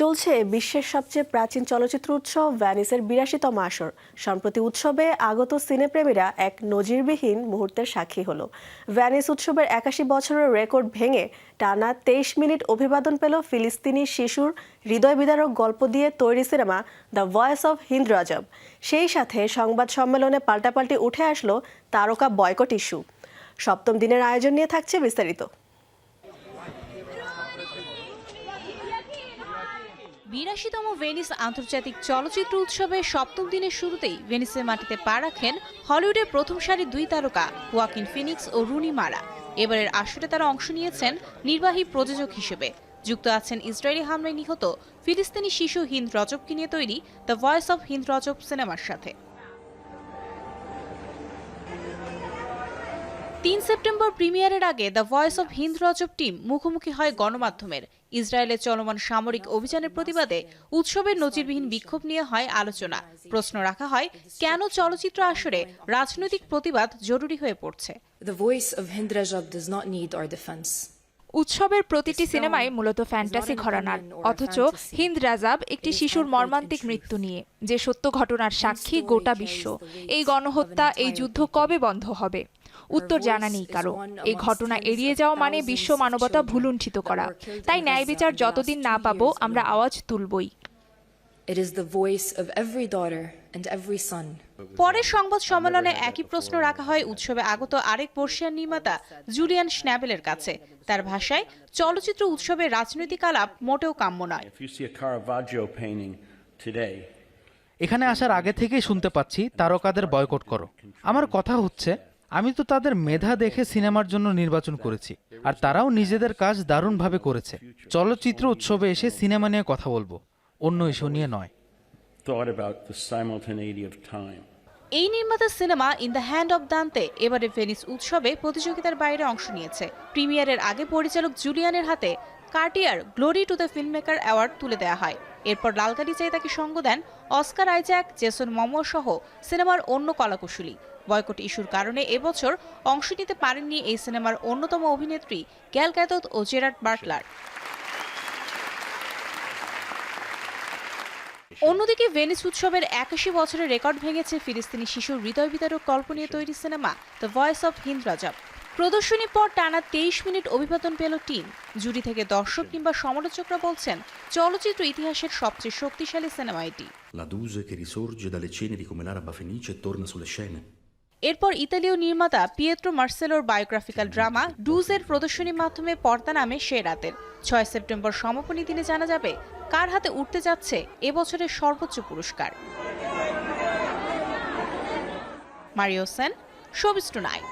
চলছে বিশ্বের সবচেয়ে প্রাচীন চলচ্চিত্র উৎসব ভ্যানিসের বিরাশিতম আসর। সম্প্রতি উৎসবে আগত সিনেপ্রেমীরা এক নজিরবিহীন মুহূর্তের সাক্ষী হলো। ভ্যানিস উৎসবের একাশি বছরের রেকর্ড ভেঙে টানা তেইশ মিনিট অভিবাদন পেল ফিলিস্তিনি শিশুর হৃদয় বিদারক গল্প দিয়ে তৈরি cinema the voice of Hind Rajab. সেই সাথে সংবাদ সম্মেলনে পাল্টাপাল্টি উঠে আসলো তারকা বয়কট ইস্যু। সপ্তম দিনের আয়োজন নিয়ে থাকছে বিস্তারিত। বিরাশিতম ভেনিস আন্তর্জাতিক চলচ্চিত্র উৎসবের সপ্তম দিনের শুরুতেই ভেনিসের মাটিতে পা রাখেন হলিউডের প্রথম সারির দুই তারকা ওয়াকিন ফিনিক্স ও রুনি মারা। এবারের আসরে তারা অংশ নিয়েছেন নির্বাহী প্রযোজক হিসেবে। যুক্ত আছেন ইসরায়েলি হামলায় নিহত ফিলিস্তিনি শিশু হিন্দ রজবকে নিয়ে তৈরি the voice of Hind Rajab সিনেমার সাথে। তিন সেপ্টেম্বর প্রিমিয়ারের আগে the voice of Hind Rajab team মুখোমুখি হয় গণমাধ্যমের। ইসরায়েলের চলমান সামরিক অভিযানের প্রতিবাদে উৎসবের নজিরবিহীন বিক্ষোভ নিয়ে হয় আলোচনা। প্রশ্ন রাখা হয় কেন চলচ্চিত্র আসরে রাজনৈতিক প্রতিবাদ জরুরি হয়ে পড়ছে? The voice of Hind Rajab does not need our defense. উৎসবের প্রতিটি সিনেমায় মূলত ফ্যান্টাসি ঘরানার। অথচ হিন্দ রাজাব একটি শিশুর মর্মান্তিক মৃত্যু নিয়ে যে সত্য ঘটনার সাক্ষী গোটা বিশ্ব। এই গণহত্যা এই যুদ্ধ কবে বন্ধ হবে? উত্তর জানা নেই কারও। এই ঘটনা এড়িয়ে যাওয়া মানে বিশ্ব মানবতা ভুলুণ্ঠিত করা। তাই ন্যায় বিচার যতদিন না পাবো আমরা আওয়াজ তুলবই। It is the voice of every daughter and every son. পরের সংবাদ সম্মেলনে একই প্রশ্ন রাখা হয় উৎসবে আগত আরেক বর্ষিয়ান নির্মাতা জুলিয়ান স্ন্যাবেলের কাছে। তার ভাষায় চলচ্চিত্র উৎসবে রাজনৈতিক আলাপ মোটেও কাম্য নয়। এখানে আসার আগে থেকেই শুনতে পাচ্ছি তারকাদের বয়কট করো। আমার কথা হচ্ছে আমি তো তাদের মেধা দেখে সিনেমার জন্য নির্বাচন করেছি আর তারাও নিজেদের কাজ দারুণভাবে করেছে। চলচ্চিত্র উৎসবে এসে সিনেমা নিয়ে কথা বলব অন্য ইস্যু নিয়ে নয়। Thought about the simultaneity of time. এই নির্মাতার cinema in the hand of Dante এবারে ভেনিস উৎসবে প্রতিযোগিতার বাইরে অংশ নিয়েছে। প্রিমিয়ারের আগে পরিচালক জুলিয়ানের হাতে Cartier glory to the filmmaker award তুলে দেওয়া হয়। এরপর লালকারি চাই তাকে সঙ্গ দেন অস্কার আইজ্যাক জেসন মমো সহ সিনেমার অন্য কলাকুশলী। বয়কট ইস্যুর কারণে এবছর অংশ নিতে পারেননি এই সিনেমার অন্যতম অভিনেত্রী গ্যাল ক্যাথত ও জেরার্ড বার্টলার অন্যদিকে ভেনিস উৎসবের একাশি বছরের রেকর্ড ভেঙেছে ফিলিস্তিনি শিশুর হৃদয় বিতারক গল্প নিয়ে তৈরি cinema the voice of Hind Rajab প্রদর্শনীর পর টানা তেইশ মিনিট অভিবাদন পেল টিম। জুরি থেকে দর্শক কিংবা সমালোচকরা বলছেন, চলচ্চিত্র ইতিহাসের সবচেয়ে শক্তিশালী সিনেমা এটি। La Duse che risorge dalle ceneri come l'araba fenice torna sulle scene. এরপর ইতালীয় নির্মাতা পিয়েত্রো মার্সেলোর বায়োগ্রাফিক্যাল ড্রামা ডুজের প্রদর্শনীর মাধ্যমে পর্দা নামে সে রাতের। ছয় সেপ্টেম্বর সমাপনী দিনে জানা যাবে কার হাতে উঠতে যাচ্ছে এবছরের সর্বোচ্চ পুরস্কার। মারিও সেন শোবিস টু নাইট